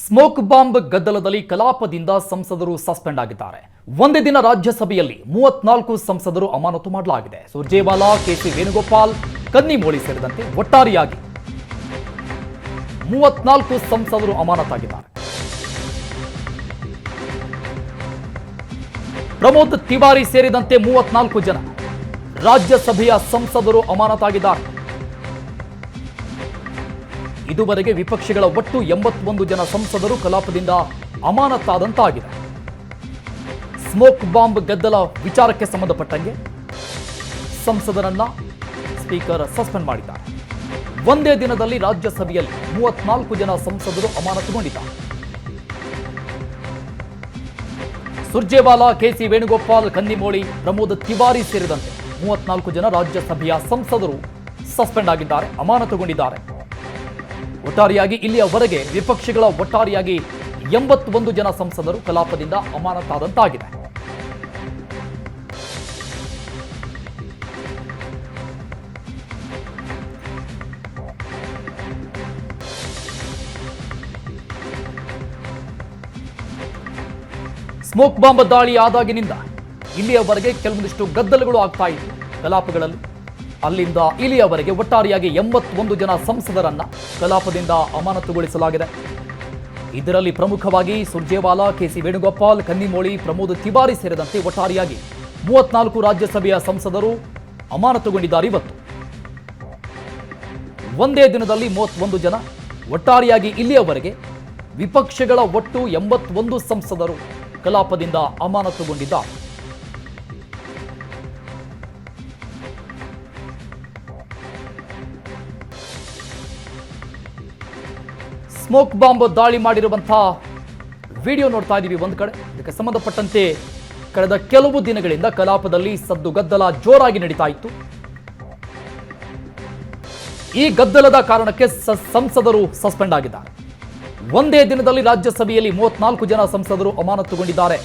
Smoke bomb ಗದ್ದಲದಲ್ಲಿ ಕಲಾಪದಿಂದ ಸಂಸದರು suspend ಆಗಿದ್ದಾರೆ. ಒಂದೇ ದಿನ ರಾಜ್ಯಸಭೆಯಲ್ಲಿ ಮೂವತ್ನಾಲ್ಕು ಸಂಸದರು ಅಮಾನತು ಮಾಡಲಾಗಿದೆ. ಸುರ್ಜೇವಾಲಾ, ಕೆಸಿ ವೇಣುಗೋಪಾಲ್ ಕನ್ನಿಮೋಳಿ ಸೇರಿದಂತೆ ಒಟ್ಟಾರೆಯಾಗಿ ಮೂವತ್ನಾಲ್ಕು ಸಂಸದರು ಅಮಾನತಾಗಿದ್ದಾರೆ. ಪ್ರಮೋದ್ ತಿವಾರಿ ಸೇರಿದಂತೆ ಮೂವತ್ನಾಲ್ಕು ಜನ ರಾಜ್ಯಸಭೆಯ ಸಂಸದರು ಅಮಾನತಾಗಿದ್ದಾರೆ. ಇದುವರೆಗೆ ವಿಪಕ್ಷಗಳ ಒಟ್ಟು ಎಂಬತ್ತೊಂದು ಜನ ಸಂಸದರು ಕಲಾಪದಿಂದ ಅಮಾನತಾದಂತಾಗಿದೆ. ಸ್ಮೋಕ್ ಬಾಂಬ್ ಗದ್ದಲ ವಿಚಾರಕ್ಕೆ ಸಂಬಂಧಪಟ್ಟಂಗೆ ಸಂಸದರನ್ನ ಸ್ಪೀಕರ್ ಸಸ್ಪೆಂಡ್ ಮಾಡಿದ್ದಾರೆ. ಒಂದೇ ದಿನದಲ್ಲಿ ರಾಜ್ಯಸಭೆಯಲ್ಲಿ ಮೂವತ್ನಾಲ್ಕು ಜನ ಸಂಸದರು ಅಮಾನತುಗೊಂಡಿದ್ದಾರೆ. ಸುರ್ಜೇವಾಲಾ, ಕೆಸಿ ವೇಣುಗೋಪಾಲ್, ಕನ್ನಿಮೋಳಿ, ಪ್ರಮೋದ್ ತಿವಾರಿ ಸೇರಿದಂತೆ ಮೂವತ್ನಾಲ್ಕು ಜನ ರಾಜ್ಯಸಭೆಯ ಸಂಸದರು ಸಸ್ಪೆಂಡ್ ಆಗಿದ್ದಾರೆ, ಅಮಾನತುಗೊಂಡಿದ್ದಾರೆ. ಒಟ್ಟಾರೆಯಾಗಿ ಇಲ್ಲಿಯವರೆಗೆ ವಿಪಕ್ಷಗಳ ಒಟ್ಟಾರೆಯಾಗಿ ಎಂಬತ್ತೊಂದು ಜನ ಸಂಸದರು ಕಲಾಪದಿಂದ ಅಮಾನತಾದಂತಾಗಿದೆ. ಸ್ಮೋಕ್ ಬಾಂಬ್ ದಾಳಿ ಆದಾಗಿನಿಂದ ಇಲ್ಲಿಯವರೆಗೆ ಕೆಲವೊಂದಿಷ್ಟು ಗದ್ದಲಗಳು ಆಗ್ತಾ ಇತ್ತು ಕಲಾಪಗಳಲ್ಲಿ ಅಲ್ಲಿಂದ ಇಲ್ಲಿಯವರೆಗೆ ಒಟ್ಟಾರೆಯಾಗಿ ಎಂಬತ್ತೊಂದು ಜನ ಸಂಸದರನ್ನ ಕಲಾಪದಿಂದ ಅಮಾನತುಗೊಳಿಸಲಾಗಿದೆ. ಇದರಲ್ಲಿ ಪ್ರಮುಖವಾಗಿ ಸುರ್ಜೇವಾಲಾ ಕೆಸಿ ವೇಣುಗೋಪಾಲ್, ಕನ್ನಿಮೋಳಿ, ಪ್ರಮೋದ್ ತಿವಾರಿ ಸೇರಿದಂತೆ ಒಟ್ಟಾರೆಯಾಗಿ ಮೂವತ್ನಾಲ್ಕು ರಾಜ್ಯಸಭೆಯ ಸಂಸದರು ಅಮಾನತುಗೊಂಡಿದ್ದಾರೆ ಇವತ್ತು. ಒಂದೇ ದಿನದಲ್ಲಿ ಮೂವತ್ತೊಂದು ಜನ, ಒಟ್ಟಾರೆಯಾಗಿ ಇಲ್ಲಿಯವರೆಗೆ ವಿಪಕ್ಷಗಳ ಒಟ್ಟು ಎಂಬತ್ತೊಂದು ಸಂಸದರು ಕಲಾಪದಿಂದ ಅಮಾನತುಗೊಂಡಿದ್ದಾರೆ. ಸ್ಮೋಕ್ ಬಾಂಬ್ ದಾಳಿ ಮಾಡಿರುವಂತಹ ವಿಡಿಯೋ ನೋಡ್ತಾ ಇದ್ದೀವಿ ಒಂದು ಕಡೆ. ಇದಕ್ಕೆ ಸಂಬಂಧಪಟ್ಟಂತೆ ಕಳೆದ ಕೆಲವು ದಿನಗಳಿಂದ ಕಲಾಪದಲ್ಲಿ ಸದ್ದು ಗದ್ದಲ ಜೋರಾಗಿ ನಡೀತಾ ಇತ್ತು. ಈ ಗದ್ದಲದ ಕಾರಣಕ್ಕೆ ಸಂಸದರು ಸಸ್ಪೆಂಡ್ ಆಗಿದ್ದಾರೆ. ಒಂದೇ ದಿನದಲ್ಲಿ ರಾಜ್ಯಸಭೆಯಲ್ಲಿ ಮೂವತ್ನಾಲ್ಕು ಜನ ಸಂಸದರು ಅಮಾನತುಗೊಂಡಿದ್ದಾರೆ.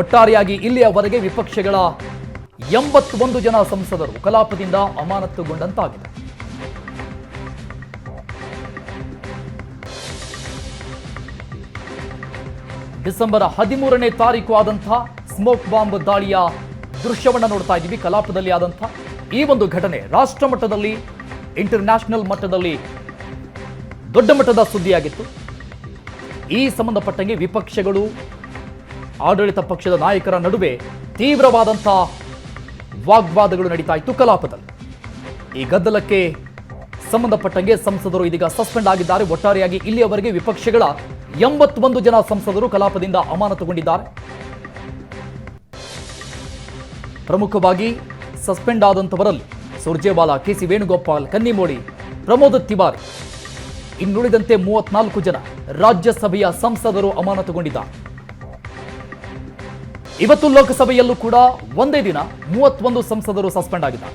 ಒಟ್ಟಾರೆಯಾಗಿ ಇಲ್ಲಿಯವರೆಗೆ ವಿಪಕ್ಷಗಳ ಎಂಬತ್ತೊಂದು ಜನ ಸಂಸದರು ಕಲಾಪದಿಂದ ಅಮಾನತುಗೊಂಡಂತಾಗಿದೆ. ಡಿಸೆಂಬರ್ ಹದಿಮೂರನೇ ತಾರೀಕು ಆದಂತಹ ಸ್ಮೋಕ್ ಬಾಂಬ್ ದಾಳಿಯ ದೃಶ್ಯವನ್ನು ನೋಡ್ತಾ ಇದ್ದೀವಿ, ಕಲಾಪದಲ್ಲಿ ಆದಂಥ ಈ ಒಂದು ಘಟನೆ. ರಾಷ್ಟ್ರ ಮಟ್ಟದಲ್ಲಿ ಇಂಟರ್ನ್ಯಾಷನಲ್ ಮಟ್ಟದಲ್ಲಿ ದೊಡ್ಡ ಮಟ್ಟದ ಸುದ್ದಿಯಾಗಿತ್ತು. ಈ ಸಂಬಂಧಪಟ್ಟಂಗೆ ವಿಪಕ್ಷಗಳು, ಆಡಳಿತ ಪಕ್ಷದ ನಾಯಕರ ನಡುವೆ ತೀವ್ರವಾದಂಥ ವಾಗ್ವಾದಗಳು ನಡೀತಾ ಇತ್ತು ಕಲಾಪದಲ್ಲಿ. ಈ ಗದ್ದಲಕ್ಕೆ ಸಂಬಂಧಪಟ್ಟಂಗೆ ಸಂಸದರು ಇದೀಗ ಸಸ್ಪೆಂಡ್ ಆಗಿದ್ದಾರೆ. ಒಟ್ಟಾರೆಯಾಗಿ ಇಲ್ಲಿಯವರೆಗೆ ವಿಪಕ್ಷಗಳ ಎಂಬತ್ತೊಂದು ಜನ ಸಂಸದರು ಕಲಾಪದಿಂದ ಅಮಾನತುಗೊಂಡಿದ್ದಾರೆ. ಪ್ರಮುಖವಾಗಿ ಸಸ್ಪೆಂಡ್ ಆದಂತವರಲ್ಲಿ ಸುರ್ಜೇವಾಲಾ ಕೆಸಿ ವೇಣುಗೋಪಾಲ್, ಕನ್ನಿಮೋಳಿ, ಪ್ರಮೋದ್ ತಿವಾರಿ. ಇನ್ನುಳಿದಂತೆ ಮೂವತ್ನಾಲ್ಕು ಜನ ರಾಜ್ಯಸಭೆಯ ಸಂಸದರು ಅಮಾನತುಗೊಂಡಿದ್ದಾರೆ. ಇವತ್ತು ಲೋಕಸಭೆಯಲ್ಲೂ ಕೂಡ ಒಂದೇ ದಿನ ಮೂವತ್ತೊಂದು ಸಂಸದರು ಸಸ್ಪೆಂಡ್ ಆಗಿದ್ದಾರೆ.